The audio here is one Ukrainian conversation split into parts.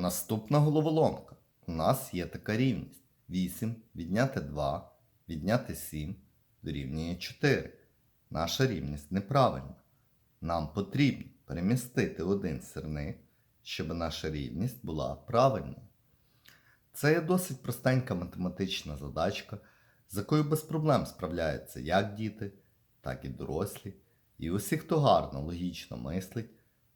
Наступна головоломка. У нас є така рівність. 8 відняти 2, відняти 7 дорівнює 4. Наша рівність неправильна. Нам потрібно перемістити один сирник, щоб наша рівність була правильною. Це є досить простенька математична задачка, з якою без проблем справляються як діти, так і дорослі. І усі, хто гарно логічно мислить,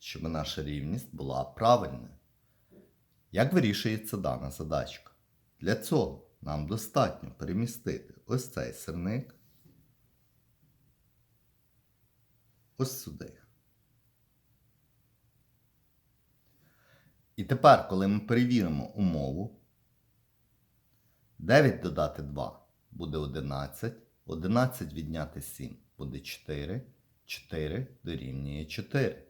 щоб наша рівність була правильною. Як вирішується дана задачка? Для цього нам достатньо перемістити ось цей сирник ось сюди. І тепер, коли ми перевіримо умову, 9 додати 2 буде 11, 11 відняти 7 буде 4, 4 дорівнює 4.